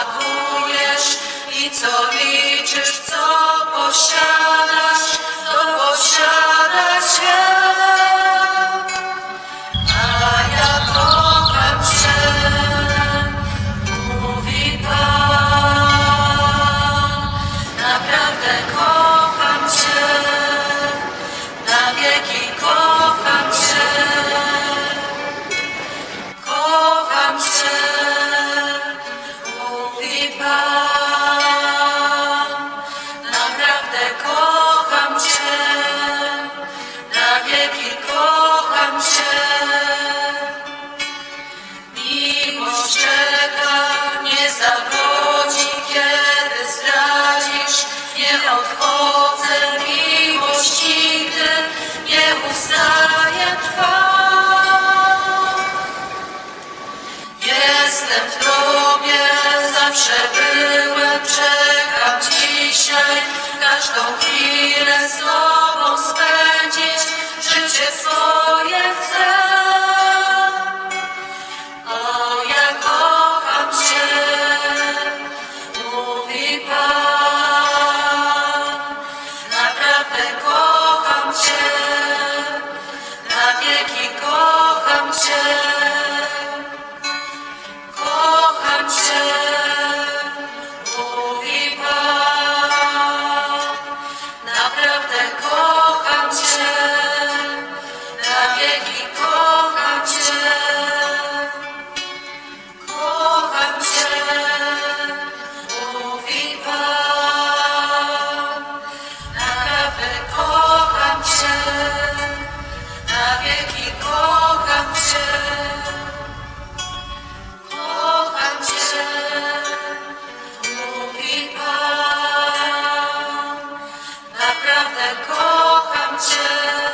smakujesz i co liczysz. Że byłem, czekam dzisiaj, każdą chwilę z Tobą spędzić, życie swoje chcę. O, ja kocham Cię, mówi Pan, naprawdę kocham Cię, na wieki kocham Cię. naprawdę kocham Cię.